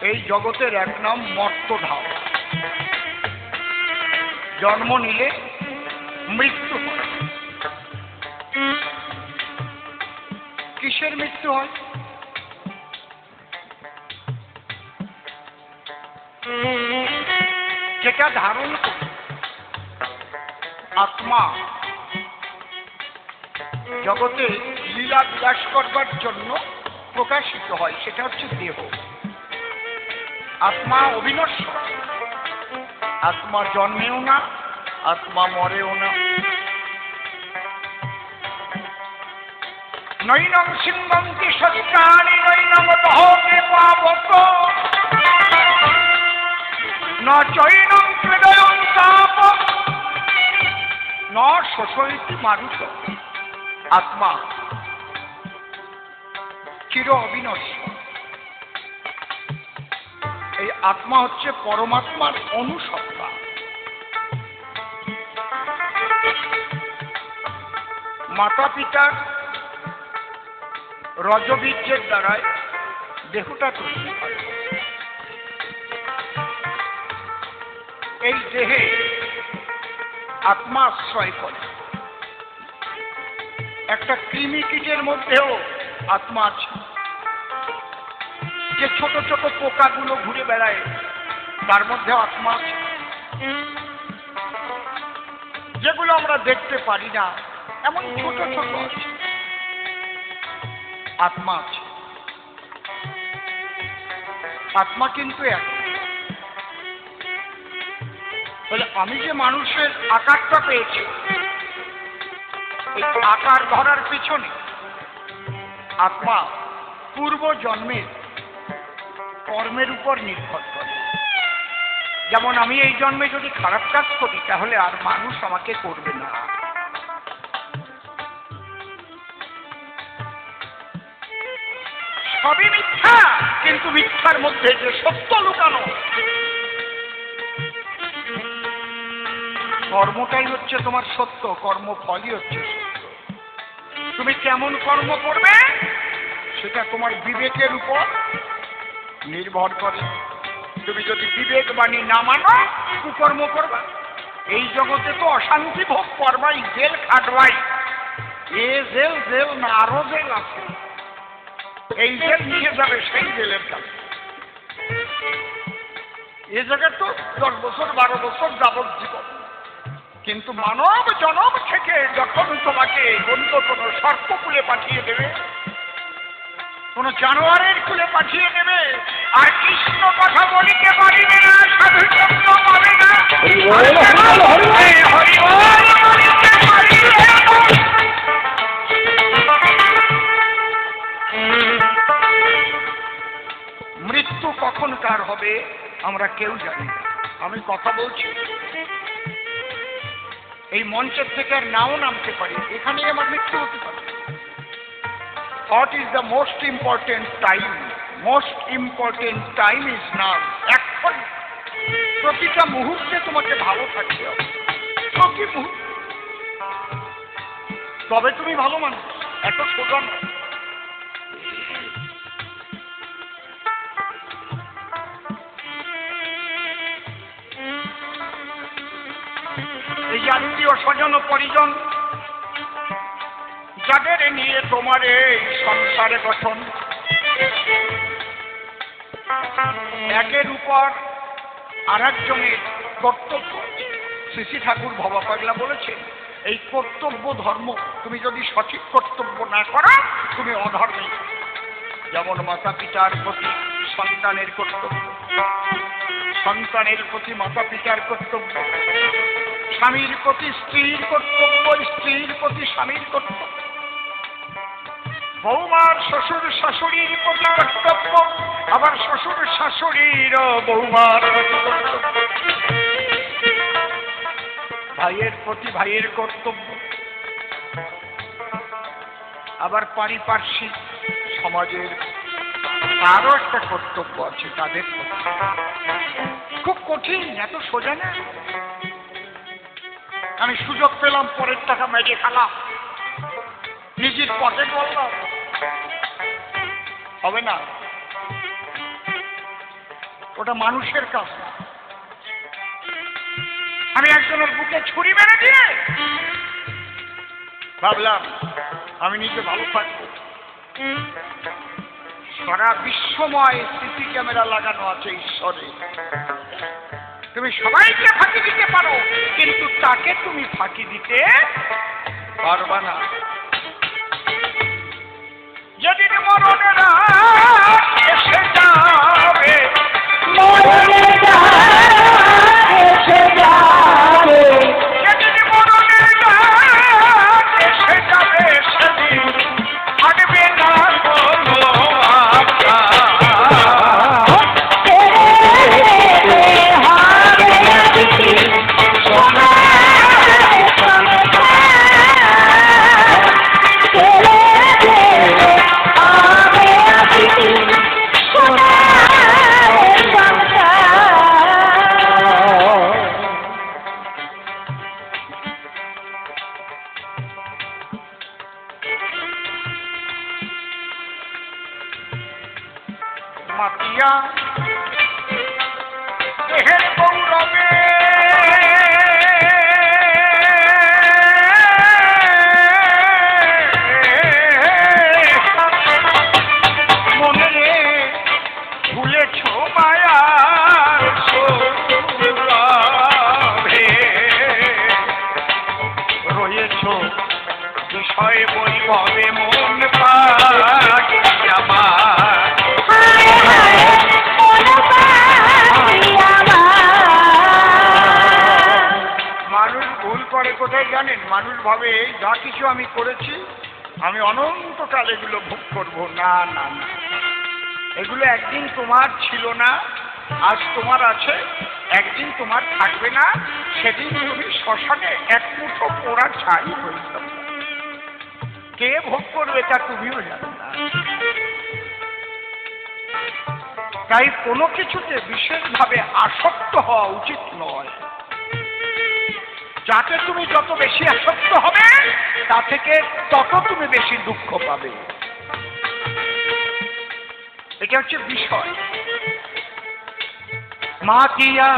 এই জগতের এক নাম মর্তধাম। জন্ম নিলে মৃত্যু কিসের মৃত্যু হয়? যেটা ধারণ আত্মা। জগতে লীলা বিলাস করবার জন্য প্রকাশিত হয়, সেটা হচ্ছে দেহ। আত্মা অবিনশ্বর। আত্মা জন্মেও না, আত্মা মরেও না। নৈনং সিংহন্তি সত্যানি নৈনং দহতে পাবত। ন চৈনং তাপ ন শোষয়িতি মারুত। আত্মা চির অবিনশ্বর। এই আত্মা হচ্ছে পরমাত্মার অনুসত্তা। মাতা পিতার রজবীর্যের দ্বারায় দেহটা তৈরি এই দেহে আত্মা আশ্রয় করে। একটা কৃমি কীটের মধ্যেও আত্মা আছে। যে ছোট ছোট পোকাগুলো ঘুরে বেড়ায়, তার মধ্যে আত্মা আছে। যেগুলো আমরা দেখতে পারি না, এমন ছোট ছোট আছে। আত্মা আছে। আত্মা কিন্তু এক। বলে আমি যে মানুষের আকারটা পেয়েছি আকার ধরার পিছনে আত্মা পূর্ব জন্মের কর্মের উপর নির্ভর করে। যেমন আমি এই জন্মে যদি খারাপ কাজ করি, তাহলে আর মানুষ আমাকে করবে না। সবই মিথ্যা, কিন্তু মিথ্যার মধ্যে যে সত্য লুকানো, কর্মটাই হচ্ছে তোমার সত্য, কর্মফলই হচ্ছে সত্য। তুমি কেমন কর্ম করবে, সেটা তোমার বিবেকের উপর নির্ভর করে। তুমি যদি বিবেক বাণী না মানো, কুকর্ম করবা। এই জগতে তো অশান্তি ভোগ করবাই, জেল খাটবাই। এ জেল জেল না, আরও জেল আছে। এই জেল নিয়ে যাবে, সেই জেলের কাছে এ জায়গায় তো দশ বছর, বারো বছর যাবত জীবন কিন্তু মানব জনম থেকে যখন তোমাকে অন্য কোনো সর্প কুলে পাঠিয়ে দেবে কোন জানোয়ারের কুলে পাঠিয়ে দেবে। আর কৃষ্ণ কথা বলিতে পারিবে না সাধু পাবে না। মৃত্যু কখন কার হবে আমরা কেউ জানি না। আমি কথা বলছি। এই মঞ্চের থেকে আর নাও নামতে পারি। এখানে আমার মৃত্যু হতে পারে। What is the most important time most important time is now এখন প্রতিটা মুহূর্তে তোমাকে ভালো থাকতে হবে। প্রতি মুহূর্তে। তবে তুমি ভালো মানুষ, এত সোজা নয়। এই যে আত্মীয় স্বজন পরিজন যাদের নিয়ে তোমার এই সংসারে গঠন? একের উপর আর একজনের কর্তব্য। শ্রী ঠাকুর ভবা পাগলা বলেছে এই কর্তব্য ধর্ম, তুমি যদি সঠিক কর্তব্য না করো, তুমি অধর্মে। যেমন মাতা পিতার প্রতি সন্তানের কর্তব্য, সন্তানের প্রতি মাতা পিতার কর্তব্য, স্বামীর প্রতি স্ত্রীর কর্তব্য, স্ত্রীর প্রতি স্বামীর কর্তব্য। বৌমার শ্বশুর শাশুড়ির প্রতি কর্তব্য আবার শ্বশুর শাশুড়ির বৌমার ভাইয়ের প্রতি ভাইয়ের কর্তব্য। আবার পারিপার্শ্বিক সমাজের তারও একটা কর্তব্য আছে তাদের খুব কঠিন, এত সোজা না। আমি সুযোগ পেলাম, পরের টাকা মেরে খেলাম। নিজের পকেট বললাম হবে না। ওটা মানুষের কাজ আমি একজনের বুকে ছুরি মেরে দিয়ে ভাবলাম, আমি নিজে ভালো থাকব। সারা বিশ্বময় সিসি ক্যামেরা লাগানো আছে ঈশ্বরে। তুমি সবাইকে ফাঁকি দিতে পারো, কিন্তু তাকে তুমি ফাঁকি দিতে পারবা না। যেদিন মরণেরা এসে যাবে মরণের আমি অনন্তকাল এগুলো ভোগ করব। না না না। এগুলো একদিন তোমার ছিল না, আজ তোমার আছে। একদিন তোমার থাকবে না, সেদিন তুমি শ্মশানে এক মুঠো পোড়া ছাই হয়ে যাবে। কে ভোগ করবে তা তুমিও জানো না। তাই কোনো কিছুতে বিশেষভাবে আসক্ত হওয়া উচিত নয়। যাতে তুমি যত বেশি আসক্ত হবে, তা থেকে তত তুমি বেশি দুঃখ পাবে। এটা হচ্ছে বিষয়। মা দিয়া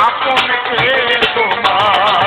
আপন তোমার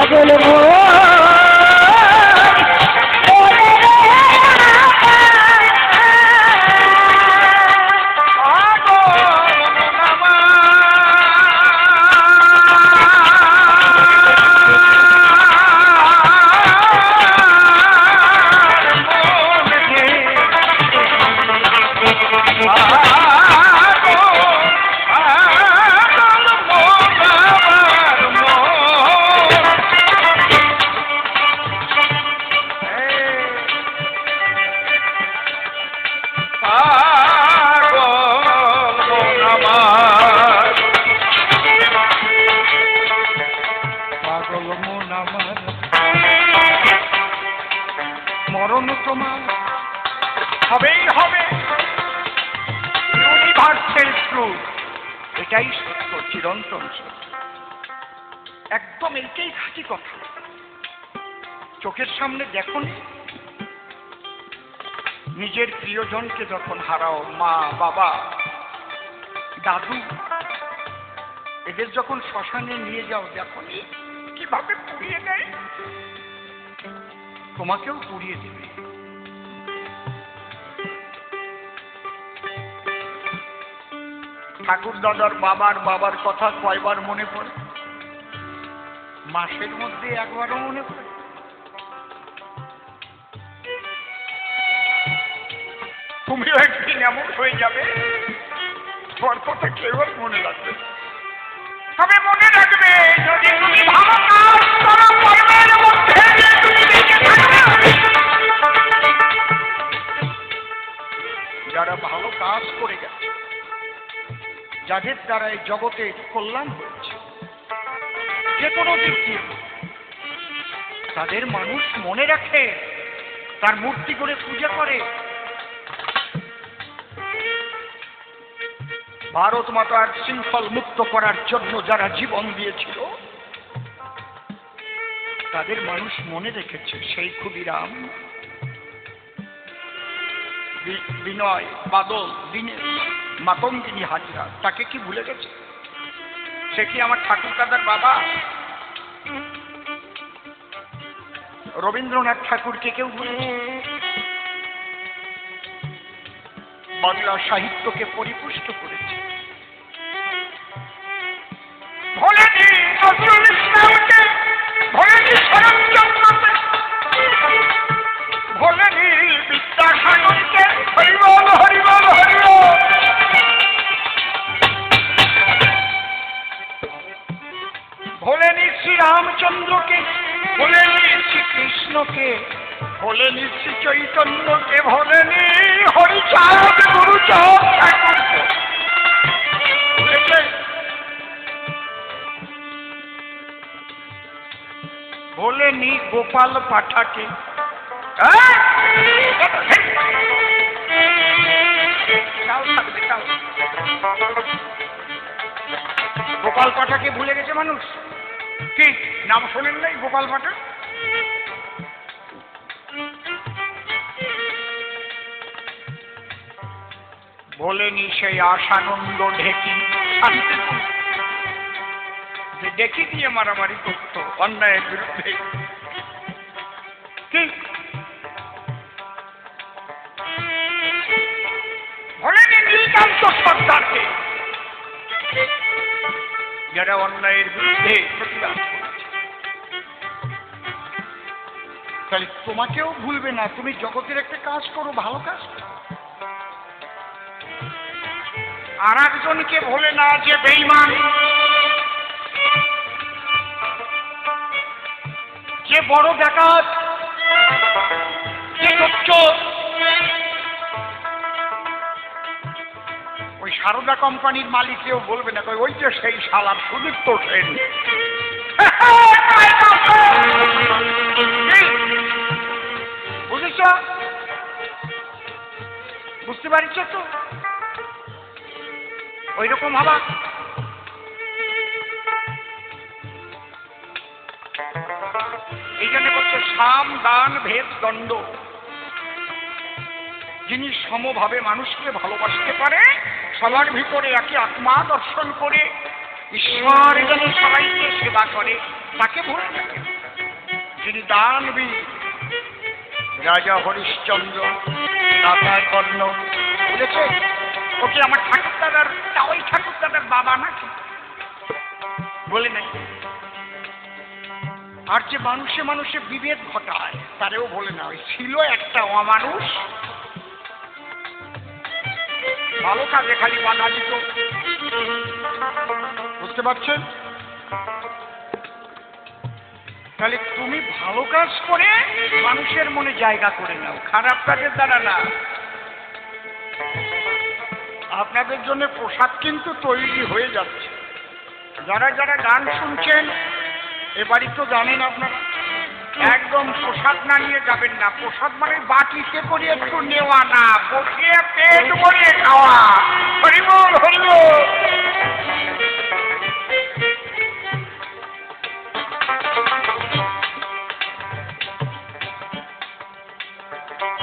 পাগল তোমার হবেই হবে। ইউনিভার্সেল ট্রুথ এটাই সত্য, চিরন্তন সত্য। একদম এইটাই খাঁটি কথা। চোখের সামনে দেখুন। নিজের প্রিয়জনকে যখন হারাও, মা, বাবা, দাদু, এদের যখন শ্মশানে নিয়ে যাও দেখো কীভাবে পুড়িয়ে দেয় তোমাকেও পুড়িয়ে দেবে। ঠাকুর দাদার বাবার বাবার কথা কয়বার মনে পড়ে মাসের মধ্যে একবারও মনে পড়ে তুমিও একদিন এমন হয়ে যাবে, তোমার কথা কেউ মনে রাখবে। তবে মনে রাখবে, যদি দ্বারা এই জগতে কল্যাণ হয়েছে। যে কোনো দিক দিয়ে তাদের মানুষ মনে রাখে, তার মূর্তি করে পূজা করে। ভারত মাতার শৃঙ্খল মুক্ত করার জন্য যারা জীবন দিয়েছিল, তাদের মানুষ মনে রেখেছে সেই ক্ষুদিরাম বিনয়, বাদল দিনের মাতঙ্গিনী হাজরা, তাকে কি ভুলে গেছে? সে কি আমার ঠাকুর দাদার বাবা? রবীন্দ্রনাথ ঠাকুরকে কেউ ভুলেছে বাংলা সাহিত্যকে পরিপুষ্ট করেছে। ভোলেনি নজরুল ইসলামকে ভোলেনি শরৎচন্দ্রকে ভোলেনি হরিবল হরিবল হরিবল ভোলেনি শ্রী চৈতন্যকে ভোলেনি হরিচাঁদ গুরুচাঁদ? ভোলেনি গোপাল পাঠাকে। গোপাল পাঠাকে ভুলে গেছে মানুষ? কি, নাম শোনেন নাই গোপাল পাঠা? বলেনি সেই আশানন্দ ঢেকি। ডেকে দিয়ে মারামারি করত অন্যায়ের বিরুদ্ধে। কি? বলেনি নীলকান্ত সর্দারকে। যারা অন্যায়ের বিরুদ্ধে প্রতিবাদ তাহলে তোমাকেও ভুলবে না, তুমি জগতের একটা কাজ করো, ভালো কাজ করো। আর একজনকে ভোলে না যে বেইমান যে বড় ডাকাত ওই সারদা কোম্পানির মালিকেও বলবে না ওই যে সেই শালার সুদীপ্ত সেন। বুঝেছ? বুঝতে পারছ তো? ওই রকম হবা। এই জন্য বলছে সাম, দান, ভেদ দণ্ড যিনি সমভাবে মানুষকে ভালোবাসতে পারে, সবার ভিতরে একই আত্মা দর্শন করে, ঈশ্বর যেন সবাইকে সেবা করে, তাকে ভুলে থাকে যিনি দানবীর, রাজা হরিশ্চন্দ্র, দাতা কর্ণ বুঝেছে ওকে আমার ঠাকুর দাদার বাবা নাকি? বলে নাই। আর যে মানুষে মানুষে বিভেদ ঘটায়, তারেও বলে না। ওই ছিল একটা অমানুষ। ভালো কাজে খালি বাধা দিত। বুঝতে পারছেন? তাহলে তুমি ভালো কাজ করে মানুষের মনে জায়গা করে নাও। খারাপ কাজের দ্বারা না। আপনাদের জন্য প্রসাদ কিন্তু তৈরি হয়ে যাচ্ছে। যারা যারা গান শুনছেন, এ বাড়ি তো জানেন আপনারা, একদম প্রসাদ না নিয়ে যাবেন না। প্রসাদ মানে বাটিতে করে একটু নেওয়া না বসিয়ে পেট ভরিয়ে খাওয়া। হরিবল হরিবল।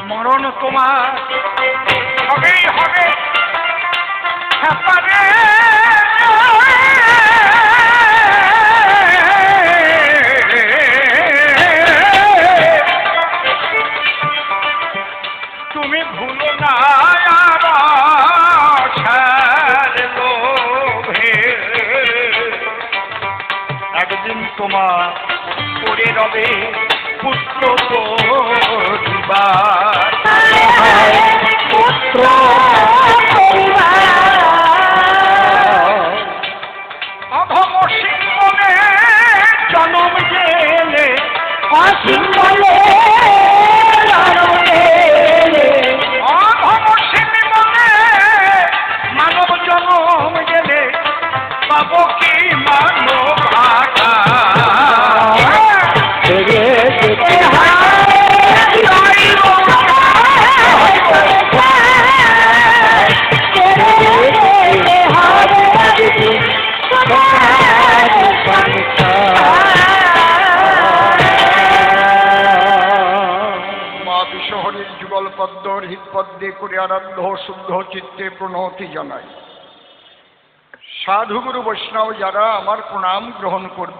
মরণ তোমার। হবেই হবে। তুমি ভুলো না একদিন তোমার রবে পুত্র পুত্র পরিবার। মানব জন্ম গেলে পাব কি? আরাধ্য শুদ্ধ চিত্তে প্রণতি জানাই। সাধুগুরু বৈষ্ণব যারা আমার প্রণাম গ্রহণ করবে